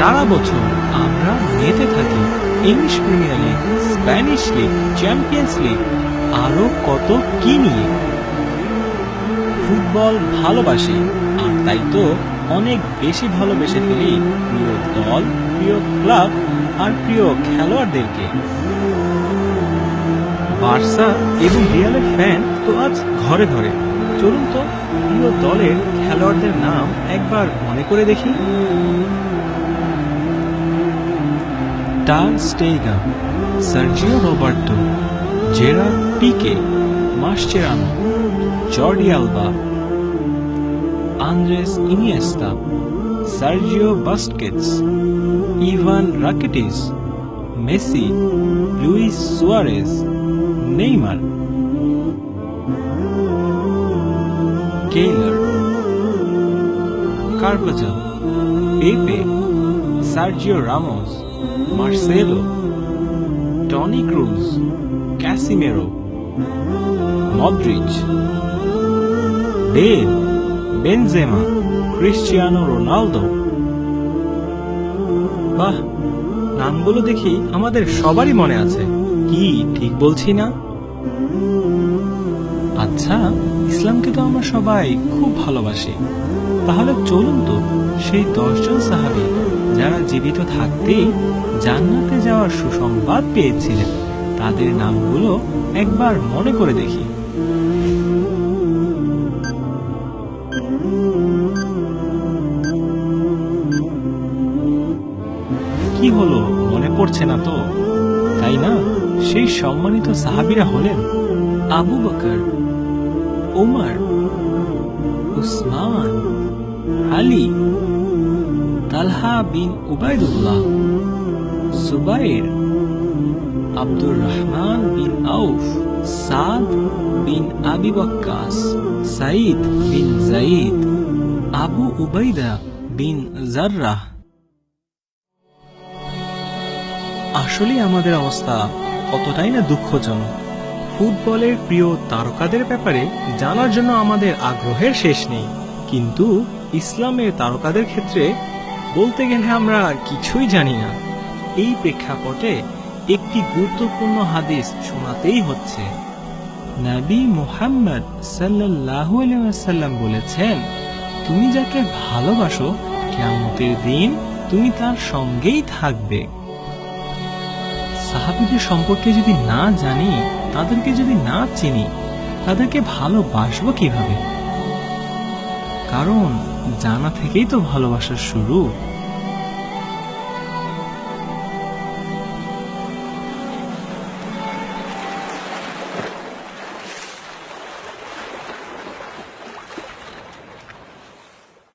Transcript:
সারা বছর আমরা মেতে থাকি English premier league, Spanish league, champions league আরও কত কি নিয়ে? ফুটবল ভালোবাসি, আর তাই তো অনেক বেশি ভালোবেসে ফেলি প্রিয় দল, প্রিয় ক্লাব, আর প্রিয় খেলোয়াড়দেরকে। বার্সা এবং রিয়ালের ফ্যান তো আজ ঘরে ঘরে। চলুন তো প্রিয় দলের খেলোয়াড়দের নাম একবার মনে করে দেখি। টার স্টেইগাম Sergio Roberto Gerard Pique, Mascherano, Jordi Alba, Andres Iniesta, Sergio Busquets, Ivan Rakitic, Messi, Luis Suarez, Neymar, Keylor Carvajal Pepe, Sergio Ramos Marcelo, Toni Kroos, Casemiro Modric Bale Benzema, Cristiano Ronaldo. বাহ, নামগুলো দেখি আমাদের সবারই মনে আছে। কি, ঠিক বলছি না? আচ্ছা ইসলামকে তো আমরা সবাই খুব ভালোবাসি। তাহলে চলুন তো সেই দশজন সাহাবী জীবিত থাকতেই জান্নাতে যাওয়ার সুসংবাদ পেয়েছিলেন। তাদের নামগুলো একবার মনে করে দেখি। কি হলো? মনে পড়ছে না তো। তাই না? সেই সম্মানিত সাহাবিরা হলেন Abu Bakr Omar Usman, Ali Talha bin Ubaidullah Zubair Abdur Rahman bin Auf, Saad bin Abi Waqqas Said বিন জাইদ আবু উবাইদা বিন আসলে আমাদের অবস্থা কতটাই না দুঃখজনক। ফুটবলের প্রিয় তারকাদের ব্যাপারে জানার জন্য আমাদের আগ্রহের শেষ নেই। কিন্তু ইসলামের তারকাদের ক্ষেত্রে বলতে গেলে আমরা কিছুই জানি না। এই প্রেক্ষাপটে একটি গুরুত্বপূর্ণ হাদিস শোনাতেই হচ্ছে। নবী মুহাম্মদ সাল্লাল্লাহু আলাইহি ওয়াসাল্লাম বলেছেন, তুমি যাকে ভালোবাসো, কিয়ামতের দিন তুমি তার সঙ্গেই থাকবে। সাহাবিদের সম্পর্কে যদি না জানি, তাদেরকে যদি না চিনি, তাদেরকে ভালোবাসবো কীভাবে? কারণ জানা থেকেই তো ভালোবাসার শুরু।